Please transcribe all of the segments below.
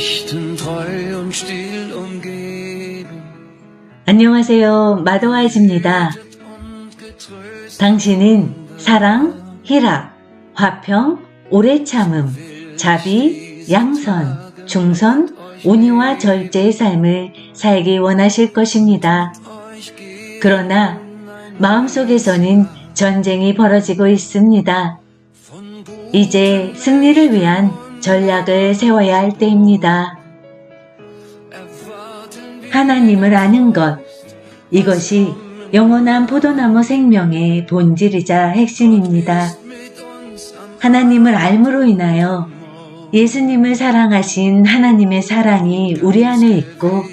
Nächten treu und still umgeben. 안녕하세요. 마도아이즈입니다. 당신은 사랑, 희락, 화평, 오래 참음, 자비, 양선, 중선, 온유와 절제의 삶을 살기 원하실 것입니다. 그러나 마음속에서는 전쟁이 벌어지고 있습니다. 이제 승리를 위한 전략을 세워야 할 때입니다. 하나님을 아는 것. 이것이 영원한 포도나무 생명의 본질이자 핵심입니다. 하나님을 알므로 인하여 예수님을 사랑하신 하나님의 사랑이 우리 안에 있고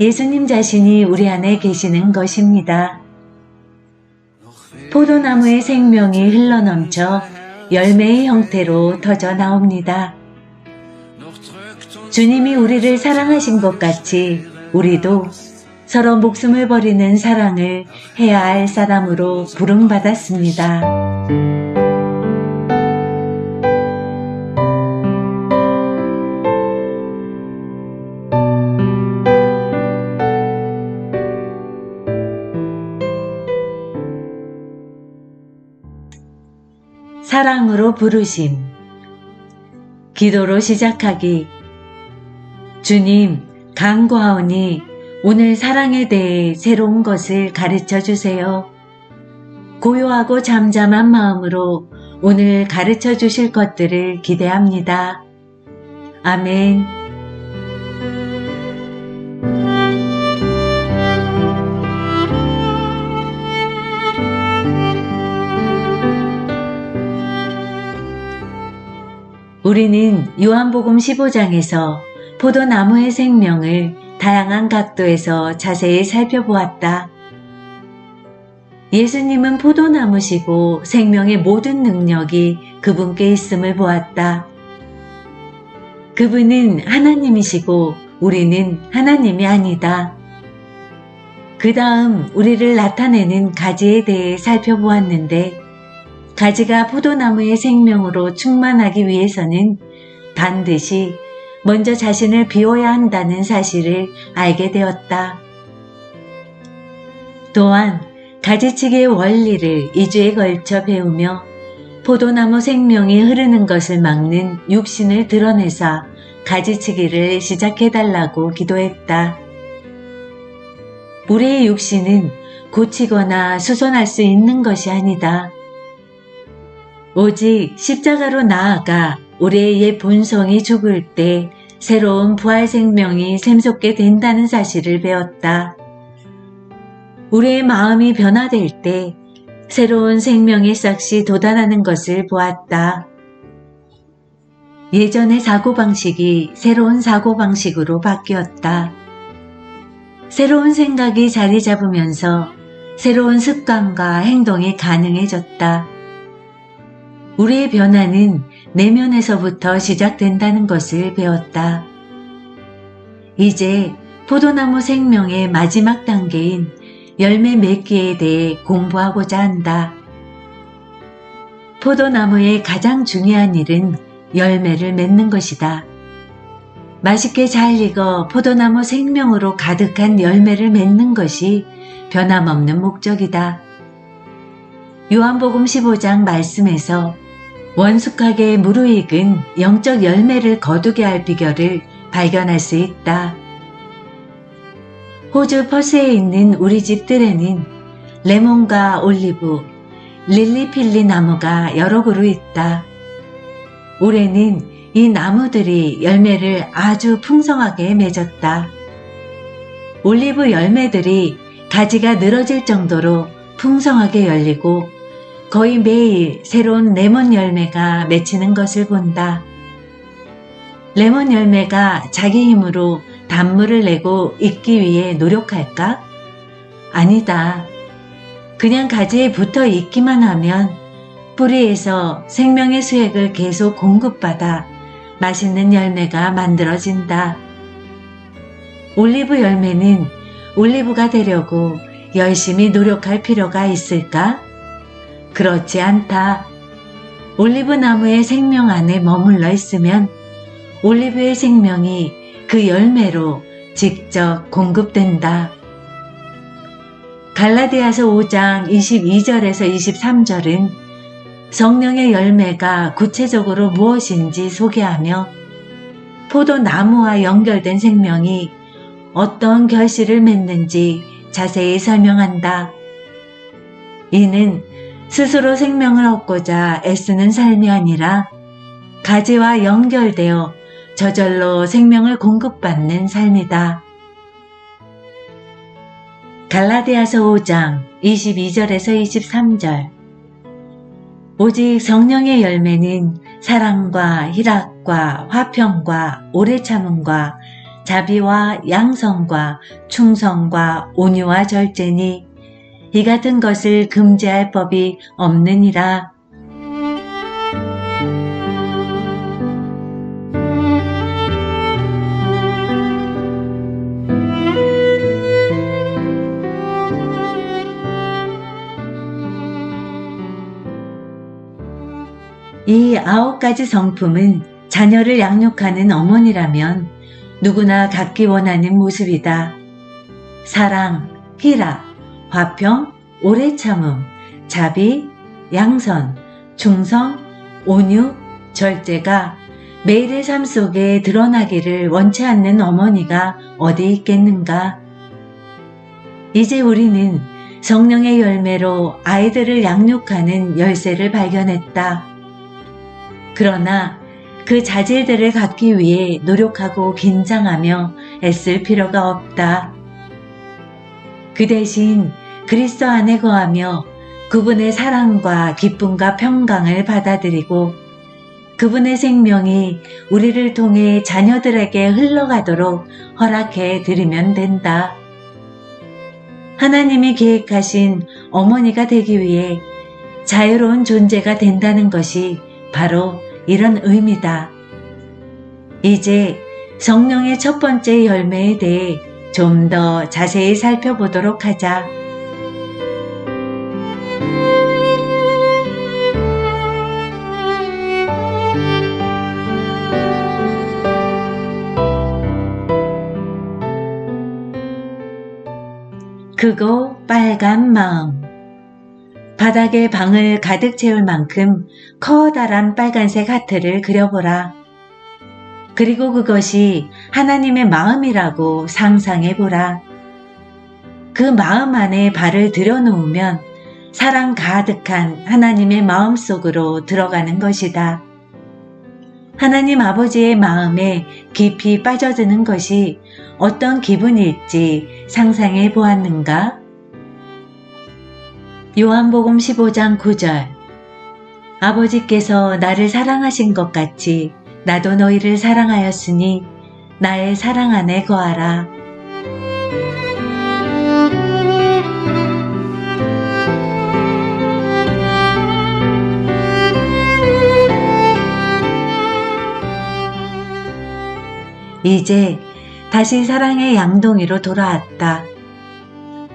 예수님 자신이 우리 안에 계시는 것입니다. 포도나무의 생명이 흘러넘쳐 열매의 형태로 터져 나옵니다. 주님이 우리를 사랑하신 것 같이 우리도 서로 목숨을 버리는 사랑을 해야 할 사람으로 부름받았습니다. 사랑으로 부르심. 기도로 시작하기. 주님, 간구하오니 오늘 사랑에 대해 새로운 것을 가르쳐 주세요. 고요하고 잠잠한 마음으로 오늘 가르쳐 주실 것들을 기대합니다. 아멘. 우리는 요한복음 15장에서 포도나무의 생명을 다양한 각도에서 자세히 살펴보았다. 예수님은 포도나무시고 생명의 모든 능력이 그분께 있음을 보았다. 그분은 하나님이시고 우리는 하나님이 아니다. 그 다음 우리를 나타내는 가지에 대해 살펴보았는데 가지가 포도나무의 생명으로 충만하기 위해서는 반드시 먼저 자신을 비워야 한다는 사실을 알게 되었다. 또한 가지치기의 원리를 2주에 걸쳐 배우며 포도나무 생명이 흐르는 것을 막는 육신을 드러내사 가지치기를 시작해달라고 기도했다. 우리의 육신은 고치거나 수선할 수 있는 것이 아니다. 오직 십자가로 나아가 우리의 옛 본성이 죽을 때 새로운 부활 생명이 샘솟게 된다는 사실을 배웠다. 우리의 마음이 변화될 때 새로운 생명의 싹이 돋아나는 것을 보았다. 예전의 사고방식이 새로운 사고방식으로 바뀌었다. 새로운 생각이 자리 잡으면서 새로운 습관과 행동이 가능해졌다. 우리의 변화는 내면에서부터 시작된다는 것을 배웠다. 이제 포도나무 생명의 마지막 단계인 열매 맺기에 대해 공부하고자 한다. 포도나무의 가장 중요한 일은 열매를 맺는 것이다. 맛있게 잘 익어 포도나무 생명으로 가득한 열매를 맺는 것이 변함없는 목적이다. 요한복음 15장 말씀에서 원숙하게 무르익은 영적 열매를 거두게 할 비결을 발견할 수 있다. 호주 퍼스에 있는 우리 집들에는 레몬과 올리브, 릴리필리 나무가 여러 그루 있다. 올해는 이 나무들이 열매를 아주 풍성하게 맺었다. 올리브 열매들이 가지가 늘어질 정도로 풍성하게 열리고 거의 매일 새로운 레몬 열매가 맺히는 것을 본다. 레몬 열매가 자기 힘으로 단물을 내고 익기 위해 노력할까? 아니다. 그냥 가지에 붙어 있기만 하면 뿌리에서 생명의 수액을 계속 공급받아 맛있는 열매가 만들어진다. 올리브 열매는 올리브가 되려고 열심히 노력할 필요가 있을까? 그렇지 않다. 올리브 나무의 생명 안에 머물러 있으면 올리브의 생명이 그 열매로 직접 공급된다. 갈라디아서 5장 22절에서 23절은 성령의 열매가 구체적으로 무엇인지 소개하며 포도나무와 연결된 생명이 어떤 결실을 맺는지 자세히 설명한다. 이는 스스로 생명을 얻고자 애쓰는 삶이 아니라 가지와 연결되어 저절로 생명을 공급받는 삶이다. 갈라디아서 5장 22절에서 23절 오직 성령의 열매는 사랑과 희락과 화평과 오래 참음과 자비와 양성과 충성과 온유와 절제니 이 같은 것을 금지할 법이 없느니라. 이 아홉 가지 성품은 자녀를 양육하는 어머니라면 누구나 갖기 원하는 모습이다. 사랑, 희락, 화평, 오래 참음, 자비, 양선, 충성, 온유, 절제가 매일의 삶 속에 드러나기를 원치 않는 어머니가 어디 있겠는가? 이제 우리는 성령의 열매로 아이들을 양육하는 열쇠를 발견했다. 그러나 그 자질들을 갖기 위해 노력하고 긴장하며 애쓸 필요가 없다. 그 대신 그리스도 안에 거하며 그분의 사랑과 기쁨과 평강을 받아들이고 그분의 생명이 우리를 통해 자녀들에게 흘러가도록 허락해 드리면 된다. 하나님이 계획하신 어머니가 되기 위해 자유로운 존재가 된다는 것이 바로 이런 의미다. 이제 성령의 첫 번째 열매에 대해 좀 더 자세히 살펴보도록 하자. 크고 빨간 마음. 바닥에 방을 가득 채울 만큼 커다란 빨간색 하트를 그려보라. 그리고 그것이 하나님의 마음이라고 상상해보라. 그 마음 안에 발을 들여놓으면 사랑 가득한 하나님의 마음 속으로 들어가는 것이다. 하나님 아버지의 마음에 깊이 빠져드는 것이 어떤 기분일지 상상해 보았는가? 요한복음 15장 9절 아버지께서 나를 사랑하신 것 같이 나도 너희를 사랑하였으니 나의 사랑 안에 거하라. 이제 다시 사랑의 양동이로 돌아왔다.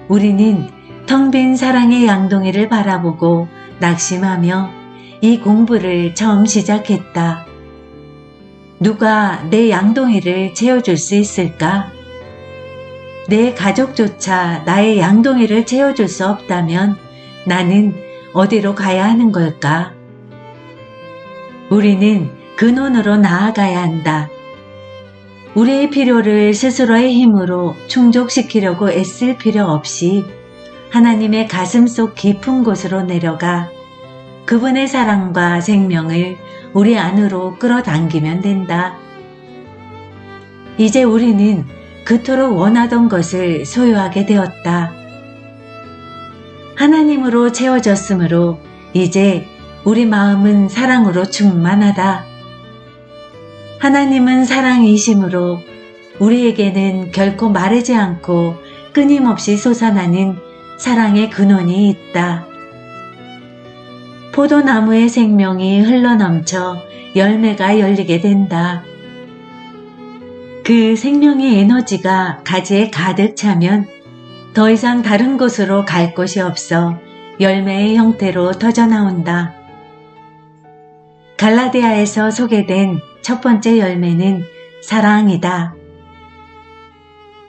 우리는 텅 빈 사랑의 양동이를 바라보고 낙심하며 이 공부를 처음 시작했다. 누가 내 양동이를 채워줄 수 있을까? 내 가족조차 나의 양동이를 채워줄 수 없다면 나는 어디로 가야 하는 걸까? 우리는 근원으로 나아가야 한다. 우리의 필요를 스스로의 힘으로 충족시키려고 애쓸 필요 없이 하나님의 가슴 속 깊은 곳으로 내려가 그분의 사랑과 생명을 우리 안으로 끌어당기면 된다. 이제 우리는 그토록 원하던 것을 소유하게 되었다. 하나님으로 채워졌으므로 이제 우리 마음은 사랑으로 충만하다. 하나님은 사랑이심으로 우리에게는 결코 마르지 않고 끊임없이 솟아나는 사랑의 근원이 있다. 포도나무의 생명이 흘러넘쳐 열매가 열리게 된다. 그 생명의 에너지가 가지에 가득 차면 더 이상 다른 곳으로 갈 곳이 없어 열매의 형태로 터져 나온다. 갈라디아에서 소개된 첫 번째 열매는 사랑이다.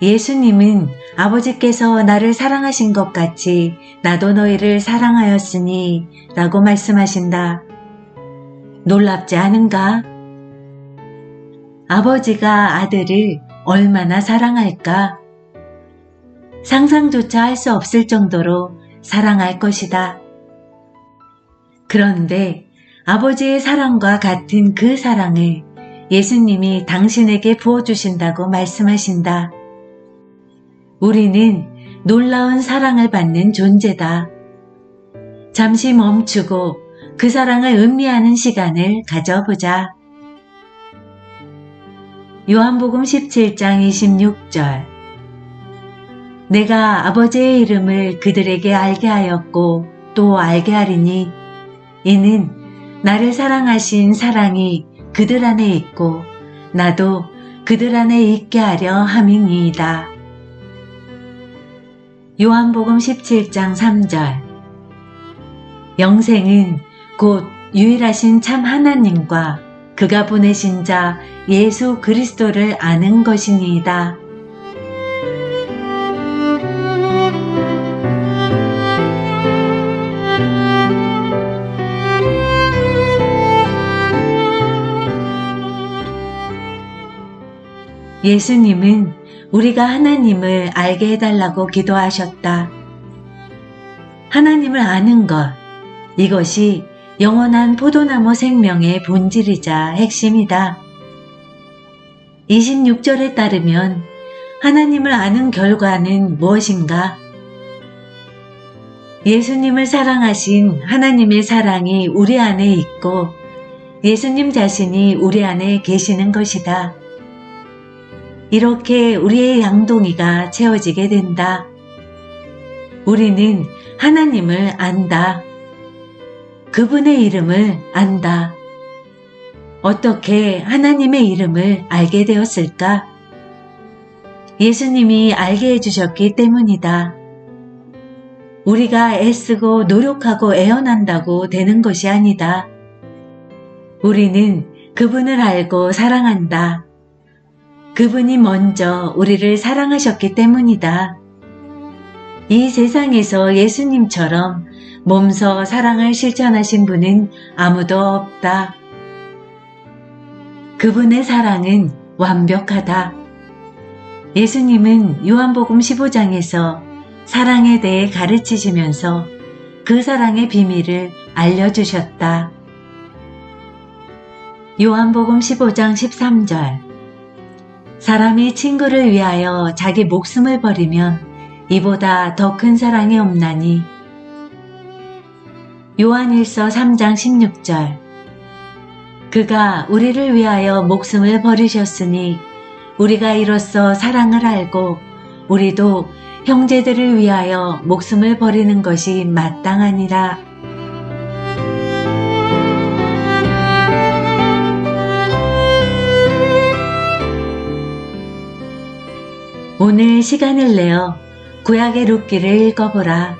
예수님은 아버지께서 나를 사랑하신 것 같이 나도 너희를 사랑하였으니 라고 말씀하신다. 놀랍지 않은가? 아버지가 아들을 얼마나 사랑할까? 상상조차 할 수 없을 정도로 사랑할 것이다. 그런데 아버지의 사랑과 같은 그 사랑을 예수님이 당신에게 부어주신다고 말씀하신다. 우리는 놀라운 사랑을 받는 존재다. 잠시 멈추고 그 사랑을 음미하는 시간을 가져보자. 요한복음 17장 26절 내가 아버지의 이름을 그들에게 알게 하였고 또 알게 하리니 이는 나를 사랑하신 사랑이 그들 안에 있고 나도 그들 안에 있게 하려 함이니이다. 요한복음 17장 3절 영생은 곧 유일하신 참 하나님과 그가 보내신 자 예수 그리스도를 아는 것이니이다. 예수님은 우리가 하나님을 알게 해달라고 기도하셨다. 하나님을 아는 것, 이것이 영원한 포도나무 생명의 본질이자 핵심이다. 26절에 따르면 하나님을 아는 결과는 무엇인가? 예수님을 사랑하신 하나님의 사랑이 우리 안에 있고 예수님 자신이 우리 안에 계시는 것이다. 이렇게 우리의 양동이가 채워지게 된다. 우리는 하나님을 안다. 그분의 이름을 안다. 어떻게 하나님의 이름을 알게 되었을까? 예수님이 알게 해주셨기 때문이다. 우리가 애쓰고 노력하고 애원한다고 되는 것이 아니다. 우리는 그분을 알고 사랑한다. 그분이 먼저 우리를 사랑하셨기 때문이다. 이 세상에서 예수님처럼 몸서 사랑을 실천하신 분은 아무도 없다. 그분의 사랑은 완벽하다. 예수님은 요한복음 15장에서 사랑에 대해 가르치시면서 그 사랑의 비밀을 알려주셨다. 요한복음 15장 13절 사람이 친구를 위하여 자기 목숨을 버리면 이보다 더 큰 사랑이 없나니 요한일서 3장 16절 그가 우리를 위하여 목숨을 버리셨으니 우리가 이로써 사랑을 알고 우리도 형제들을 위하여 목숨을 버리는 것이 마땅하니라. 오늘 시간을 내어 구약의 룻기를 읽어보라.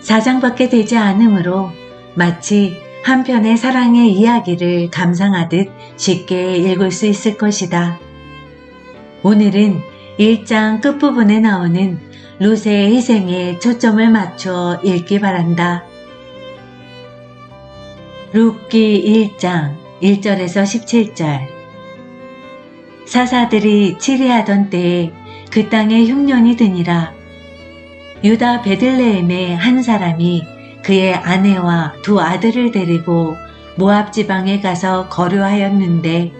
사장밖에 되지 않으므로 마치 한 편의 사랑의 이야기를 감상하듯 쉽게 읽을 수 있을 것이다. 오늘은 1장 끝부분에 나오는 룻의 희생에 초점을 맞춰 읽기 바란다. 룻기 1장 1절에서 17절 사사들이 치리하던 때에 그 땅에 흉년이 드니라. 유다 베들레헴의 한 사람이 그의 아내와 두 아들을 데리고 모압 지방에 가서 거류하였는데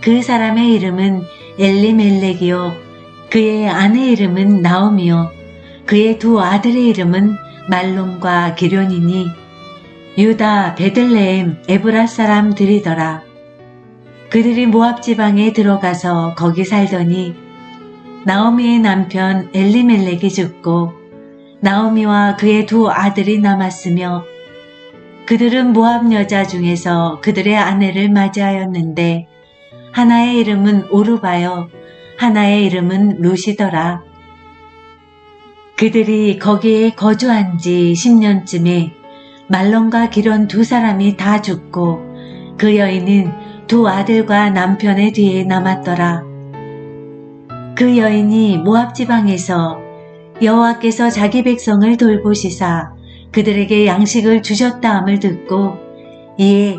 그 사람의 이름은 엘리멜렉이요. 그의 아내 이름은 나오미요. 그의 두 아들의 이름은 말론과 기련이니 유다 베들레헴 에브라 사람들이더라. 그들이 모압 지방에 들어가서 거기 살더니 나오미의 남편 엘리멜렉이 죽고 나오미와 그의 두 아들이 남았으며 그들은 모압 여자 중에서 그들의 아내를 맞이하였는데 하나의 이름은 오르바요 하나의 이름은 루시더라. 그들이 거기에 거주한 지 10년쯤에 말론과 기런 두 사람이 다 죽고 그 여인은 두 아들과 남편의 뒤에 남았더라. 그 여인이 모압 지방에서 여호와께서 자기 백성을 돌보시사 그들에게 양식을 주셨다함을 듣고 이에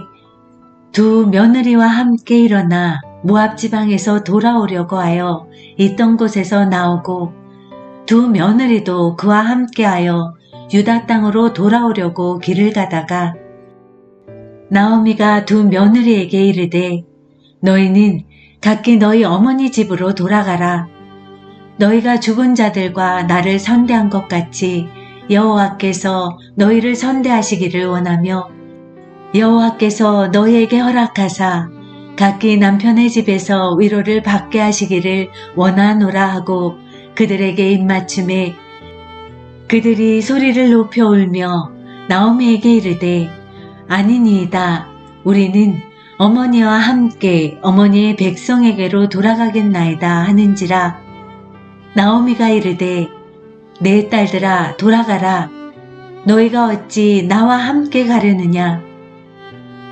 두 며느리와 함께 일어나 모압 지방에서 돌아오려고 하여 있던 곳에서 나오고 두 며느리도 그와 함께하여 유다 땅으로 돌아오려고 길을 가다가 나오미가 두 며느리에게 이르되 너희는 각기 너희 어머니 집으로 돌아가라. 너희가 죽은 자들과 나를 선대한 것 같이 여호와께서 너희를 선대하시기를 원하며 여호와께서 너희에게 허락하사 각기 남편의 집에서 위로를 받게 하시기를 원하노라 하고 그들에게 입맞춤에 그들이 소리를 높여 울며 나오미에게 이르되 아니니이다 우리는 어머니와 함께 어머니의 백성에게로 돌아가겠나이다 하는지라 나오미가 이르되 내 딸들아 돌아가라. 너희가 어찌 나와 함께 가려느냐?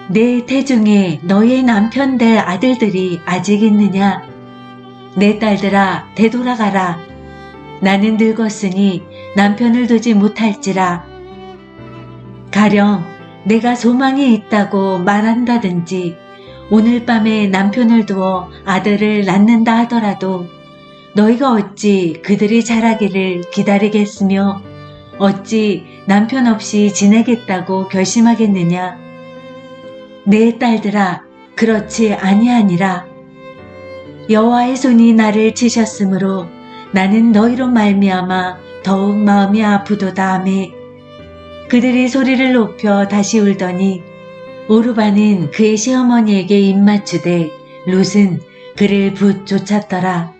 내 태중에 너희의 남편 될 아들들이 아직 있느냐? 내 딸들아 되돌아가라. 나는 늙었으니 남편을 두지 못할지라. 가령 내가 소망이 있다고 말한다든지 오늘 밤에 남편을 두어 아들을 낳는다 하더라도 너희가 어찌 그들이 자라기를 기다리겠으며 어찌 남편 없이 지내겠다고 결심하겠느냐? 내 딸들아 그렇지 아니하니라. 여호와의 손이 나를 치셨으므로 나는 너희로 말미암아 더욱 마음이 아프도다 하매 그들이 소리를 높여 다시 울더니 오르바는 그의 시어머니에게 입맞추되 룻은 그를 붓 쫓았더라.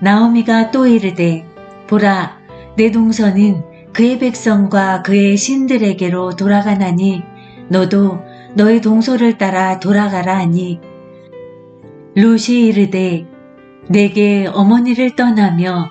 나오미가 또 이르되 보라 내 동서는 그의 백성과 그의 신들에게로 돌아가나니 너도 너의 동서를 따라 돌아가라 하니 룻이 이르되 내게 어머니를 떠나며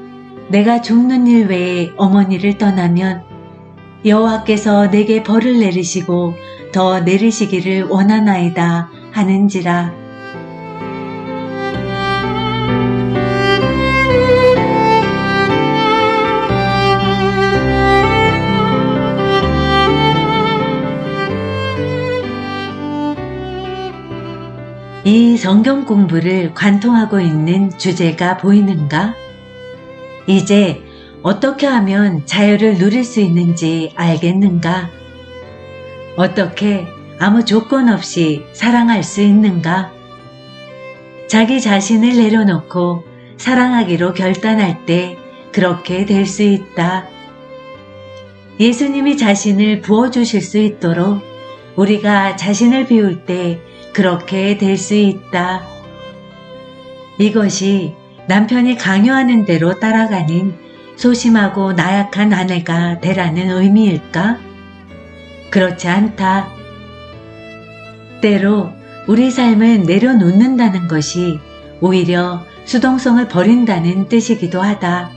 내가 죽는 일 외에 어머니를 떠나면 여호와께서 내게 벌을 내리시고 더 내리시기를 원하나이다 하는지라. 이 성경 공부를 관통하고 있는 주제가 보이는가? 이제 어떻게 하면 자유를 누릴 수 있는지 알겠는가? 어떻게 아무 조건 없이 사랑할 수 있는가? 자기 자신을 내려놓고 사랑하기로 결단할 때 그렇게 될 수 있다. 예수님이 자신을 부어주실 수 있도록 우리가 자신을 비울 때 그렇게 될 수 있다. 이것이 남편이 강요하는 대로 따라가는 소심하고 나약한 아내가 되라는 의미일까? 그렇지 않다. 때로 우리 삶을 내려놓는다는 것이 오히려 수동성을 버린다는 뜻이기도 하다.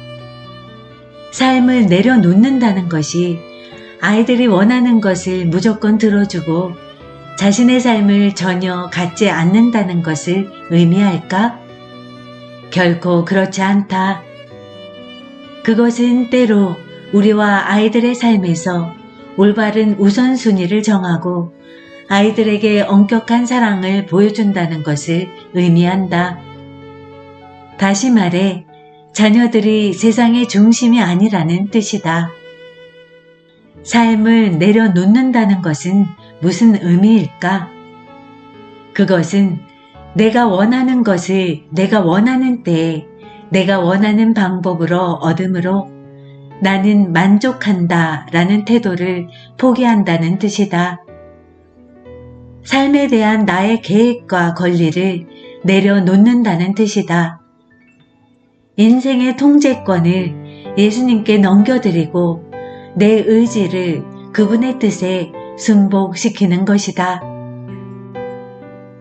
삶을 내려놓는다는 것이 아이들이 원하는 것을 무조건 들어주고 자신의 삶을 전혀 갖지 않는다는 것을 의미할까? 결코 그렇지 않다. 그것은 때로 우리와 아이들의 삶에서 올바른 우선순위를 정하고 아이들에게 엄격한 사랑을 보여준다는 것을 의미한다. 다시 말해, 자녀들이 세상의 중심이 아니라는 뜻이다. 삶을 내려놓는다는 것은 무슨 의미일까? 그것은 내가 원하는 것을 내가 원하는 때에 내가 원하는 방법으로 얻음으로 나는 만족한다 라는 태도를 포기한다는 뜻이다. 삶에 대한 나의 계획과 권리를 내려놓는다는 뜻이다. 인생의 통제권을 예수님께 넘겨드리고 내 의지를 그분의 뜻에 순복시키는 것이다.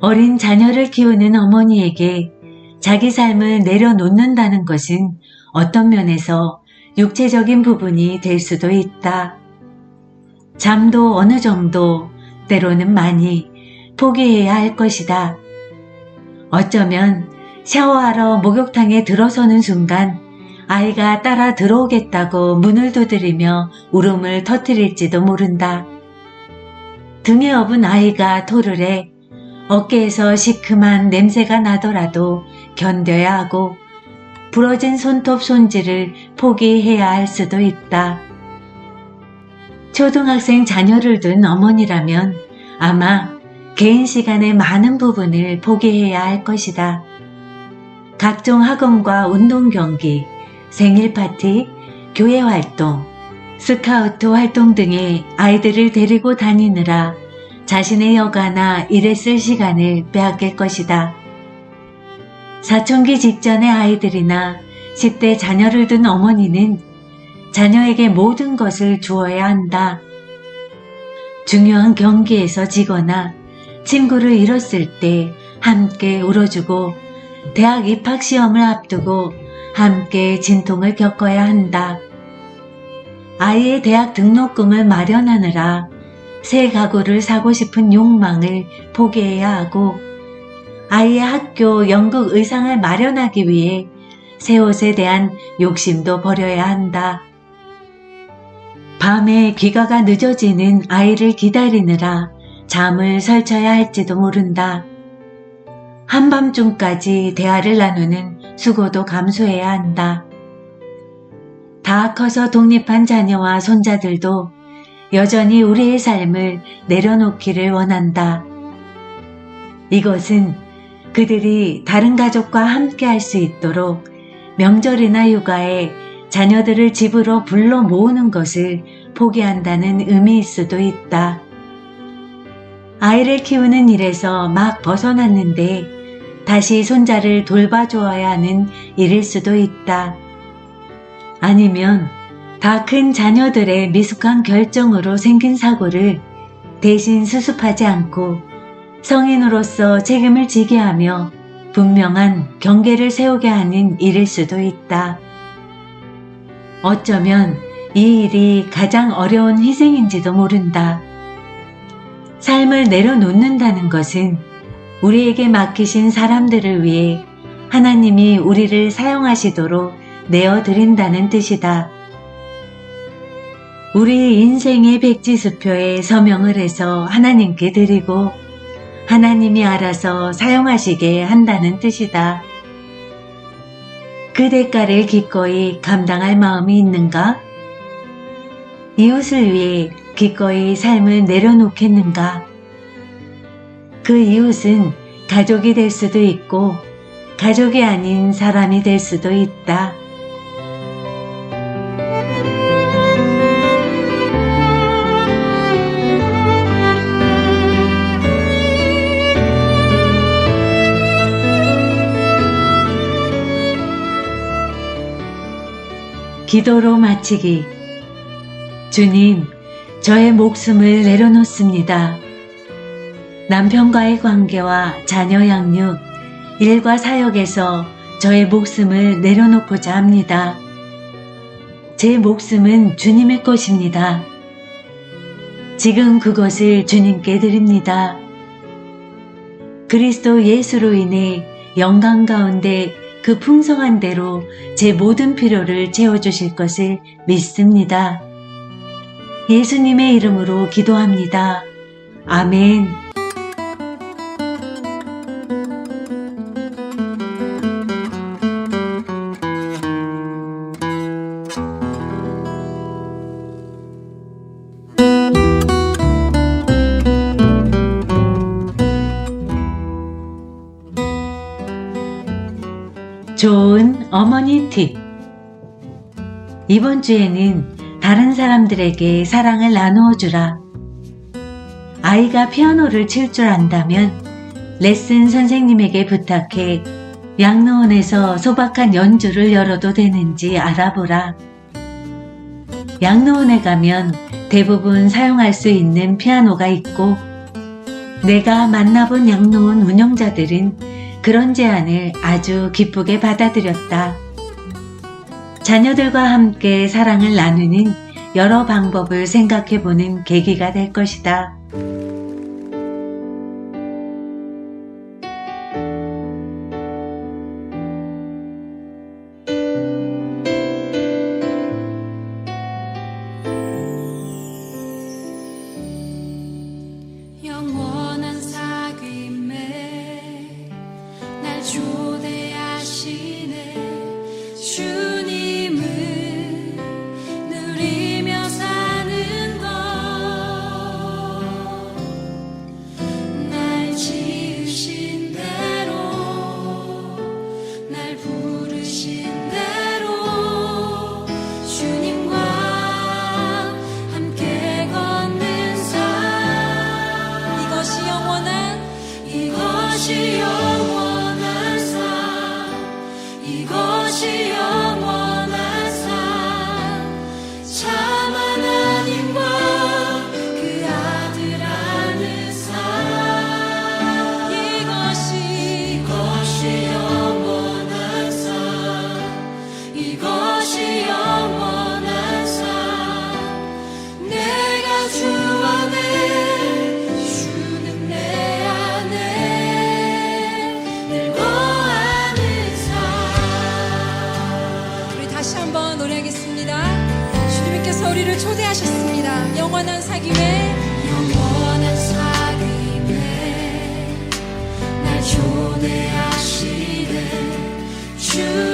어린 자녀를 키우는 어머니에게 자기 삶을 내려놓는다는 것은 어떤 면에서 육체적인 부분이 될 수도 있다. 잠도 어느 정도, 때로는 많이 포기해야 할 것이다. 어쩌면 샤워하러 목욕탕에 들어서는 순간 아이가 따라 들어오겠다고 문을 두드리며 울음을 터뜨릴지도 모른다. 등에 업은 아이가 토를 해 어깨에서 시큼한 냄새가 나더라도 견뎌야 하고 부러진 손톱 손질을 포기해야 할 수도 있다. 초등학생 자녀를 둔 어머니라면 아마 개인 시간의 많은 부분을 포기해야 할 것이다. 각종 학원과 운동 경기, 생일 파티, 교회 활동, 스카우트 활동 등의 아이들을 데리고 다니느라 자신의 여가나 일에 쓸 시간을 빼앗길 것이다. 사춘기 직전의 아이들이나 10대 자녀를 둔 어머니는 자녀에게 모든 것을 주어야 한다. 중요한 경기에서 지거나 친구를 잃었을 때 함께 울어주고 대학 입학 시험을 앞두고 함께 진통을 겪어야 한다. 아이의 대학 등록금을 마련하느라 새 가구를 사고 싶은 욕망을 포기 해야 하고 아이의 학교 연극 의상을 마련하기 위해 새 옷에 대한 욕심도 버려야 한다. 밤에 귀가가 늦어지는 아이를 기다리느라 잠을 설쳐야 할지도 모른다. 한밤중까지 대화를 나누는 수고도 감수해야 한다. 다 커서 독립한 자녀와 손자들도 여전히 우리의 삶을 내려놓기를 원한다. 이것은 그들이 다른 가족과 함께 할 수 있도록 명절이나 휴가에 자녀들을 집으로 불러 모으는 것을 포기한다는 의미일 수도 있다. 아이를 키우는 일에서 막 벗어났는데 다시 손자를 돌봐주어야 하는 일일 수도 있다. 아니면 다 큰 자녀들의 미숙한 결정으로 생긴 사고를 대신 수습하지 않고 성인으로서 책임을 지게 하며 분명한 경계를 세우게 하는 일일 수도 있다. 어쩌면 이 일이 가장 어려운 희생인지도 모른다. 삶을 내려놓는다는 것은 우리에게 맡기신 사람들을 위해 하나님이 우리를 사용하시도록 내어드린다는 뜻이다. 우리 인생의 백지수표에 서명을 해서 하나님께 드리고 하나님이 알아서 사용하시게 한다는 뜻이다. 그 대가를 기꺼이 감당할 마음이 있는가? 이웃을 위해 기꺼이 삶을 내려놓겠는가? 그 이웃은 가족이 될 수도 있고 가족이 아닌 사람이 될 수도 있다. 기도로 마치기. 주님, 저의 목숨을 내려놓습니다. 남편과의 관계와 자녀 양육, 일과 사역에서 저의 목숨을 내려놓고자 합니다. 제 목숨은 주님의 것입니다. 지금 그것을 주님께 드립니다. 그리스도 예수로 인해 영광 가운데 그 풍성한 대로 제 모든 필요를 채워주실 것을 믿습니다. 예수님의 이름으로 기도합니다. 아멘. 이번 주에는 다른 사람들에게 사랑을 나누어 주라. 아이가 피아노를 칠 줄 안다면 레슨 선생님에게 부탁해 양로원에서 소박한 연주를 열어도 되는지 알아보라. 양로원에 가면 대부분 사용할 수 있는 피아노가 있고 내가 만나본 양로원 운영자들은 그런 제안을 아주 기쁘게 받아들였다. 자녀들과 함께 사랑을 나누는 여러 방법을 생각해 보는 계기가 될 것이다. 우리를 초대하셨습니다. 영원한 사귐에 영원한 사귐에 날 초대하시네 주님